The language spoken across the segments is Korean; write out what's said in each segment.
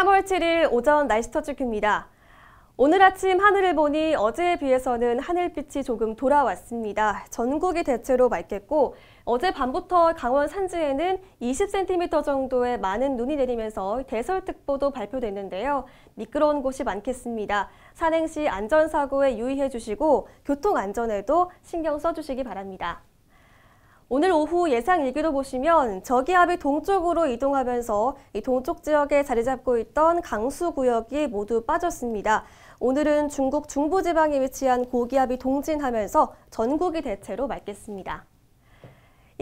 3월 7일 오전 날씨 터치큐입니다. 오늘 아침 하늘을 보니 어제에 비해서는 하늘빛이 조금 돌아왔습니다. 전국이 대체로 맑겠고 어제 밤부터 강원 산지에는 20cm 정도의 많은 눈이 내리면서 대설특보도 발표됐는데요. 미끄러운 곳이 많겠습니다. 산행시 안전사고에 유의해 주시고 교통안전에도 신경 써주시기 바랍니다. 오늘 오후 예상 일기로 보시면 저기압이 동쪽으로 이동하면서 이 동쪽 지역에 자리 잡고 있던 강수 구역이 모두 빠졌습니다. 오늘은 중국 중부지방에 위치한 고기압이 동진하면서 전국이 대체로 맑겠습니다.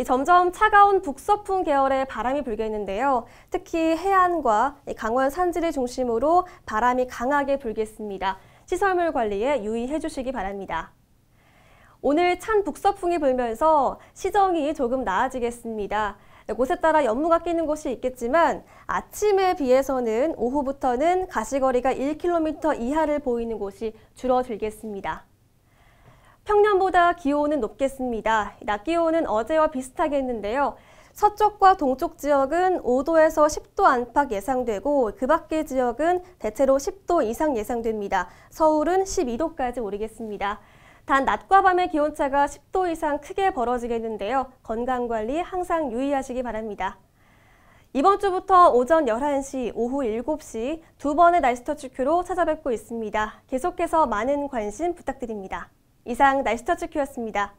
점점 차가운 북서풍 계열의 바람이 불겠는데요. 특히 해안과 강원 산지를 중심으로 바람이 강하게 불겠습니다. 시설물 관리에 유의해 주시기 바랍니다. 오늘 찬 북서풍이 불면서 시정이 조금 나아지겠습니다. 곳에 따라 연무가 끼는 곳이 있겠지만 아침에 비해서는 오후부터는 가시거리가 1km 이하를 보이는 곳이 줄어들겠습니다. 평년보다 기온은 높겠습니다. 낮 기온은 어제와 비슷하겠는데요. 서쪽과 동쪽 지역은 5도에서 10도 안팎 예상되고 그 밖의 지역은 대체로 10도 이상 예상됩니다. 서울은 12도까지 오르겠습니다. 단 낮과 밤의 기온차가 10도 이상 크게 벌어지겠는데요. 건강관리 항상 유의하시기 바랍니다. 이번 주부터 오전 11시, 오후 7시 두 번의 날씨 터치 큐로 찾아뵙고 있습니다. 계속해서 많은 관심 부탁드립니다. 이상 날씨 터치 큐였습니다.